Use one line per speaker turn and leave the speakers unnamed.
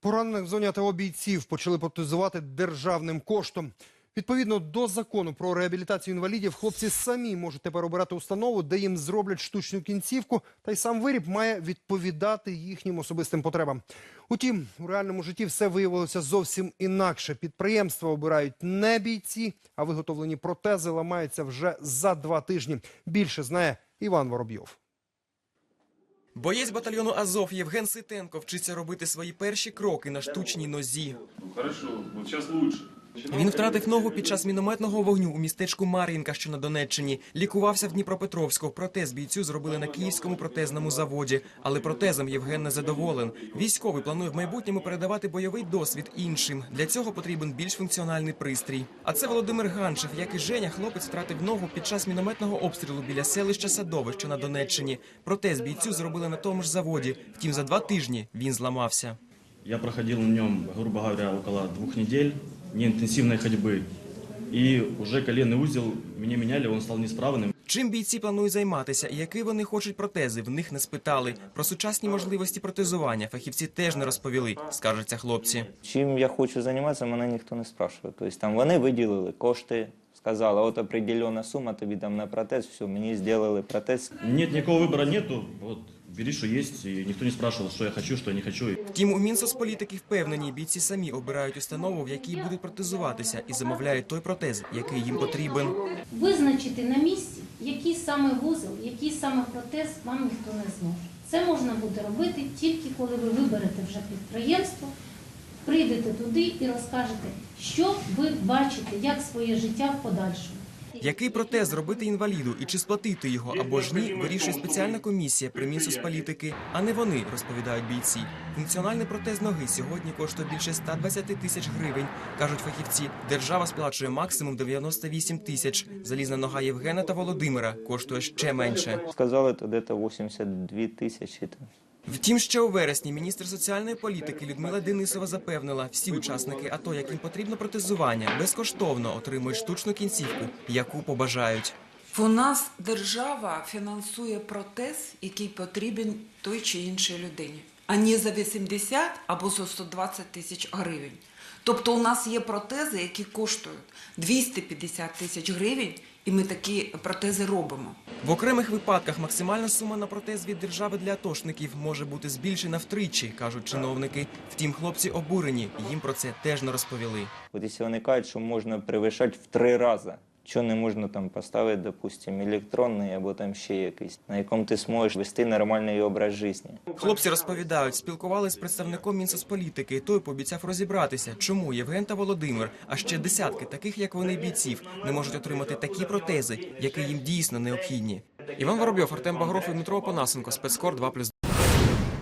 Поранених в зоні бійців почали протезувати державним коштом. Відповідно до закону про реабілітацію інвалідів, хлопці самі можуть тепер обирати установу, де їм зроблять штучну кінцівку, та й сам виріб має відповідати їхнім особистим потребам. Утім, у реальному житті все виявилося зовсім інакше. Підприємства обирають не бійці, а виготовлені протези ламаються вже за два тижні. Більше знає Іван Воробйов.
Боєць батальйону Азов Євген Ситенко вчиться робити свої перші кроки на штучній нозі.
Ну, хорошо, зараз краще. лучше.
Він втратив ногу під час мінометного вогню у містечку Мар'їнка, що на Донеччині. Лікувався в Дніпропетровську. Протез бійцю зробили на київському протезному заводі. Але протезом Євген не задоволен. Військовий планує в майбутньому передавати бойовий досвід іншим. Для цього потрібен більш функціональний пристрій. А це Володимир Ганчев, як і Женя, хлопець втратив ногу під час мінометного обстрілу біля селища Садове, що на Донеччині. Протез бійцю зробили на тому ж заводі. Втім, за два тижні він зламався.
Я проходил на нем, грубо говоря, около двух недель неинтенсивной ходьбы. И уже коленный узел меня меняли, он стал неисправным.
Чим бійці планують займатися і які вони хочуть протези, в них не спитали. Про сучасні можливості протезування фахівці теж не розповіли, скаржаться хлопці.
Чим я хочу займатися, мене ніхто не спрашиває. Тобто там вони виділили кошти, сказали, от определена сума тобі там на протез, все, мені зробили протез.
Нет, никакого выбора нету. Вот, бери, что есть. И никто не спрашивал, что я хочу, что я не хочу.
Втім, у Мінсоцполітики впевнені, бійці самі обирають установу, в якій будуть протезуватися, і замовляють той протез, який їм потрібен.
Визначити на місці, який саме вузол, який саме протез вам ніхто не зможе. Це можна буде робити тільки коли ви виберете вже підприємство, прийдете туди і розкажете, що ви бачите, як своє життя в подальшому.
Який протез зробити інваліду і чи сплатити його або ж ні, вирішує спеціальна комісія при Мінсоцполітики, а не вони, розповідають бійці. Функціональний протез ноги сьогодні коштує більше 120 тисяч гривень, кажуть фахівці. Держава сплачує максимум 98 тисяч. Залізна нога Євгена та Володимира коштує ще менше.
Сказали, то десь 82 тисячі.
Втім, ще у вересні міністр соціальної політики Людмила Денисова запевнила, всі учасники АТО, яким потрібно протезування, безкоштовно отримують штучну кінцівку, яку побажають.
У нас держава фінансує протез, який потрібен той чи іншій людині, а не за 80 або за 120 тисяч гривень. Тобто у нас є протези, які коштують 250 тисяч гривень, і ми такі протези робимо.
В окремих випадках максимальна сума на протез від держави для атошників може бути збільшена втричі, кажуть чиновники. Втім, хлопці обурені, їм про це теж не розповіли.
От якщо вони кажуть, що можна перевищати в три рази, що не можна там поставити, допустимо, електронний або там ще якийсь, на якому ти зможеш вести нормальний образ життя.
Хлопці розповідають, спілкувалися з представником Мінсоцполітики. Той пообіцяв розібратися, чому Євген та Володимир, а ще десятки таких, як вони, бійців, не можуть отримати такі протези, які їм дійсно необхідні. Іван Воробйов, Артем Багров і Дмитро Опанасенко, спецкор 2+,2.